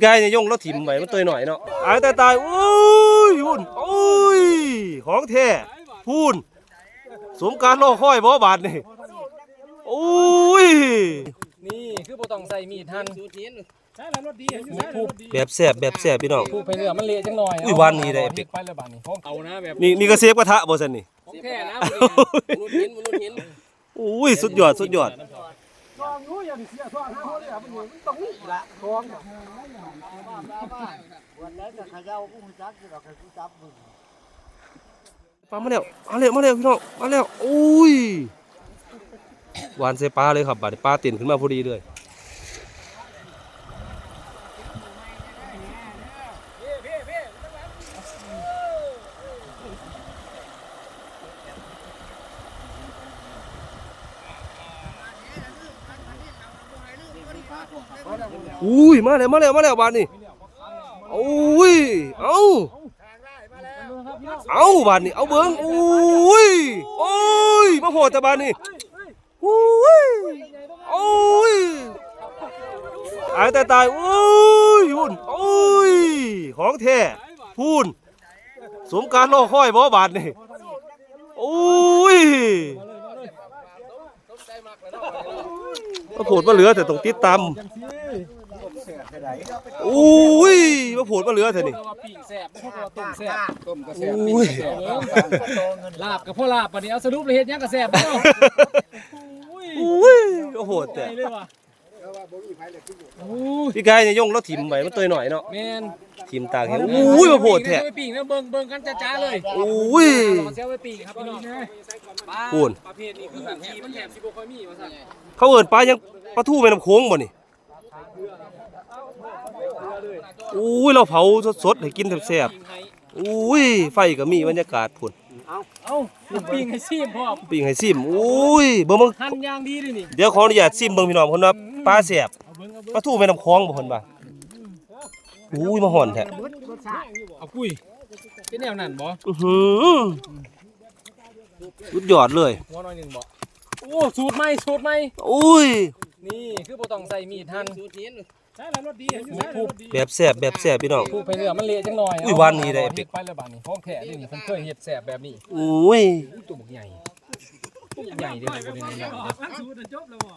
พี่กายเนี่ยย่งรถถิ่มไว้มันตัวหน่อยเนาะตายตายตายโอ้ยพุ่นโอ้ยของแท้พูนสมการรอค่อยบ่บาดนี่โอ้ยนี่คือบ่ต้องใส่มีดหั่นใช่แล้วรถดีอยู่ใช่แล้วรถดีแบบแสบแบบแสบพี่น้องผูกไปเรือมันเละจังหน่อยอุ้ยวันนี้ได้เปิกไปเลยบาดนี้เอานะแบบนี่นี่ก็เซฟกระทะบ่ซั่นนี่ของแท้นะมนุษย์หินมนุษย์หินโอ้ยสุดยอดสุดยอด นู้นอย่างเสียซองห้าคนเลยมันอยู่ตรงนี้ละกองวันนั้นจะขย่าผู้จักจะเราเคยจับมึงปลามาแล้วมาแล้วมาแล้วพี่น้องมาแล้วโอ้ยหวานเซปลาเลยครับบาดปลาติ่นขึ้นมาพอดีเลย อุ้ยมาแล้วมาแล้วมาแล้วบานนี่โอ้ยเอาเอาบานนี่เอาเบิ้งโอ้ยโอ้ยมาโหดแต่บานนี่โอ้ยโอ้ยตายตายตายโอ้ยพุ่นโอ้ยของแท้พูนสมการรอคอยบ่บาดนี่โอ้ย มาโผดมาเหลือแต่ต้องติดตามโอ้ยมาโผดมาเหลือเถอะนี่เพราะว่าปิ้งแซ่บเพราะว่าต้มแซ่บต้มกระแสโอ้ย ลาบกับพ่อลาบบัดนี้เอาสรุปเลยเฮ็ดหยังก็แซ่บเนาะอุ้ยโอ้ยโอ้โหดแต่ ไปเลยว่ะโอ้ย พี่กายเนี่ยยงรถถิ่มไว้มันตัวหน่อยเนาะแม่นถิ่มตากเห็นโอ้ยมาโผดแท้เอาไปปิ้งนะเบิ่งเบิ่งกันจ้าๆเลยโอ้ยมันเสียไว้ปิ้งครับพี่น้องปลาพูนประเภทนี้คือขี่มันแหลมสิบ่ค่อยมีว่าซั่นเขาเอิ้นปลายังปลาทูแม่น้ำโค้งบ่นี่โอ้ยเราเผาสดๆให้กินแซ่บปิ้งให้ๆโอ้ยไฟก็มีบรรยากาศพุ่นเอ้าปิ้งให้ซีมพร้อมปิ้งให้ซิมโอ้ยเบิ่งเบิ่งหั่นอย่างดีเลยนี่เดี๋ยวขออนุญาตซิมเบิ่งพี่น้องเพิ่นว่า ปลาแซ่บเอาเบิ่งเอาเบิ่งปลาทูแม่น้ำโค้งบ่เพิ่นว่าโอ้ยมาห่อนแท้เอาปุ้ยเป็นแนวนั้นบ่อื้อหือสุดยอดเลยหัวหน่อยหนึงบ่โอ้สูตรใหม่สูตรใหม่โอ้ยนี่คือบ่ต้องใส่มีดหั่นมนุษย์หินใช่แล้วรถดีอยู่ใช่แล้วรถดีแบบแซ่บแบบแซ่บพี่น้องผูกไปเรือมันเละจังหน่อยอุ้ยวันนี้ได้เอปิกไปเลยบาดนี้ของแท้นี่นี่เพิ่นเคยเฮ็ดแซ่บแบบนี้โอ้ยอุ้ยตัวบักใหญ่ ตัวใหญ่เด้อบ่ได้น้อยๆเด้ออันสูตรจบแล้วบ่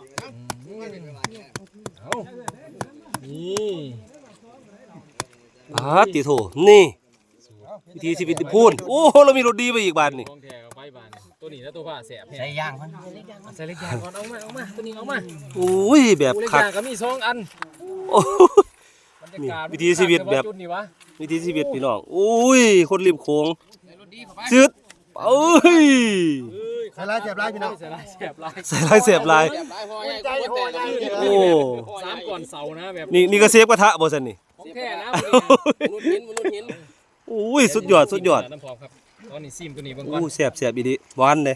เอ้านี่อาติโถนี่วิธีชีวิตที่พูนโอ้เรามีรถดีไปอีกบานนี่ของแท้ก็ไปบาดนี้ตัวนี้แล้วตัวผ้าแซ่บใส่ย่างมันใส่เล็กยางก่อนเอามาเอามาตัวนี้เอามาโอ้ยแบบตัวเล็กคักยางก็มีสองอันโอ้บรรยากาศวิถีชีวิตแบบจุดนี้วะวิธีชีวิตพี่น้องโอ้ยคนริมโค้งชืด เอ้ยใส่ลายเจ็บลายพี่น้อง ใส่ลายแซ่บลายใส่ลายเสียบลายหลายพอใหญ่ใจพอใหญ่โอ้ สามก่อนเสานะแบบนี่นี่ก็เซฟกระทะบ่สันนี่ ของแท้นะมนุษย์หินมนุษย์หินโอ้ยสุดยอดสุดยอดน้ำพร้อมครับตอนนี้ซิมตัวนี้เบิ่งก่โอ้อนแซ่บแซ่บอีดีหวานเลย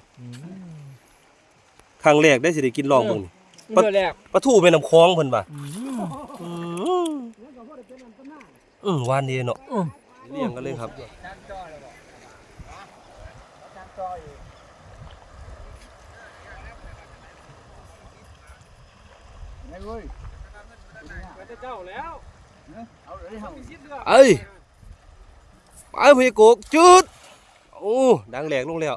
ครั้งแรกได้สิได้กินลองเบิ่งนี่เมื่อแรกปลาทูแม่น้ำคลองเพิ่นว่าอืมอืมหวานดีเนาะเลี้ยงกันเลยครับ ไม่เว้ยเจ้าแล้วเอาเลยเฮาเอ้ยไปพี่โกกจุดโอ้ดังแหลกลงแล้ว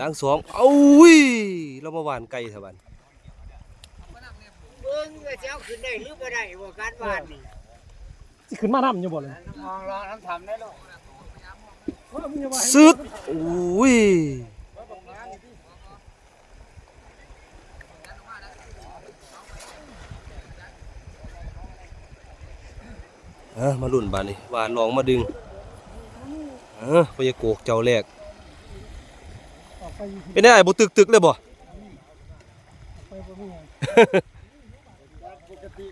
ดังสองเอ้ยเรามาหวานไก่ซะบัดเบิ่งว่าเจ้าขึ้นได้หรือบ่ได้บ่การบ้านนี่สิขึ้นมาทำอยู่บ่เลยมองรอน้ำทำได้ลูกว่ามึงจะว่า สุดโอ้ยเออมาลุ่นบานนี่หวานลองมาดึง เออพยาโกกเจ้าแรกออกไปเป็นได้บ่ตึกตึกเลยบ่ไปบ่มีหยังปกติ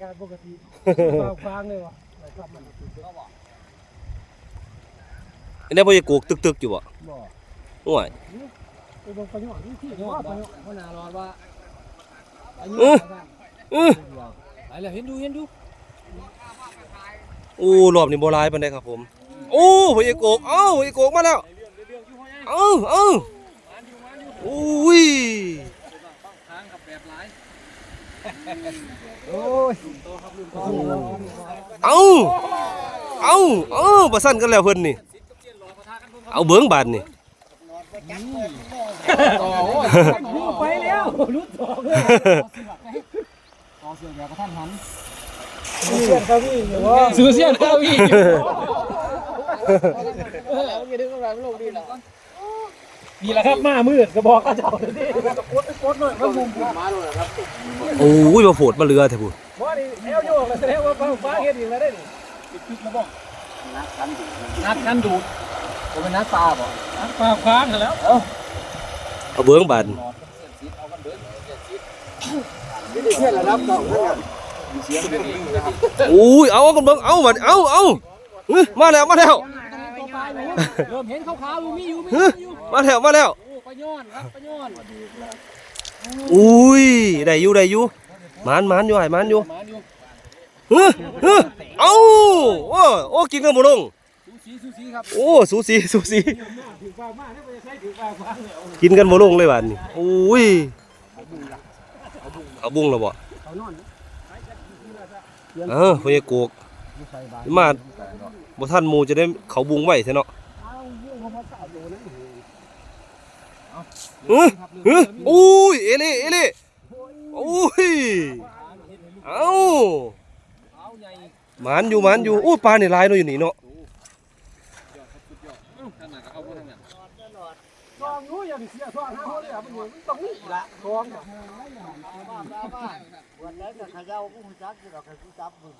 การปกติฟางฟางเลยว่ะ ไปกลับมันเป็นได้พยาโกกตึกตึกอยู่บ่บ่โอ้ยไปเบิ่งประโยชน์ที่ที่ว่าประโยชน์พ่อนารอดว่าอายุเออเออไปแล้วเห็นดูเห็นดูโอ้รอบนี้บ่หลายปานใดครับผม โอ้พยาโกกเอ้าพยาโกกมาแล้วเอ้าเอ้าโอ้ยทางกับแบบหลายโอ้ยโอ้โหเอาเอาเอาประสันกันแล้วเพิ่นนี่ เอาเบิ้งบานนี่ต่อโอ้ยรู้ไปแล้วรู้ต่อเลยต่อเสือเดี๋ยวกระทันหันเพื่อนเขาพี่อยู่ว่าซื้อเสียนเข้าอีกนี่แหละครับมามืดก็บอกเขาเจ้าเลยดิกดกดหน่อยเขามุมโอ้ยมาโผดมาเรือแท้พูดว่านี่แอลโยกแล้วแสดงว่าฟ้าฟ้าเฮ็ดอีกแล้วได้นี่นักกันดูด ผมเป็นนักปลาบ่ฟ้าฟ้าแล้ว เอาเบิ้งบานเพื่อนระดับเก่าเพื่อนโอ้ยเอากันเบิ้งเอาบานเอาเอาเฮ้ยมาแล้วมาแล้วเริ่มเห็นขาวๆอยู่มีอยู่มีเฮ้ยอยู่มาแล้วมาแล้วโอ้ปลาย้อนครับปลาย้อนอุ้ยได้อยู่ได้อยู่หมานหมานอยู่ไอ้หมานอยู่มาอยู่เฮ้ยเฮ้ยเอาโอ้โอ้กินกันบ่ลง สูสีสูสีครับโอ้สูสีสูสีถือฟ้ามาได้ไปใช้ถือฟ้าฟ้าแล้วกินกันบ่ลงเลยบานนี่โอ้ยเอาบุ้งแล้วบ่เออพญาโกกมาบ่ทันหมู่จะได้เขาบุ้งไว้แท้เนาะเฮ้ยเฮ้ยโอ้ยเอเล่เอเล่โอ้ยเอ้าเอาใหญ่หมานอยู่หมานอยู่โอ้ปลานี่หลายเนาะอยู่นี่เนาะ ทางไหนก็เอาพวกทางนั้น ซ อย่าไปเสียซองเขาเลยอะมันอยู่ตรงนี้ละซองวันแล้วจะขย่ากูจักอยู่หรอกกูจับมึง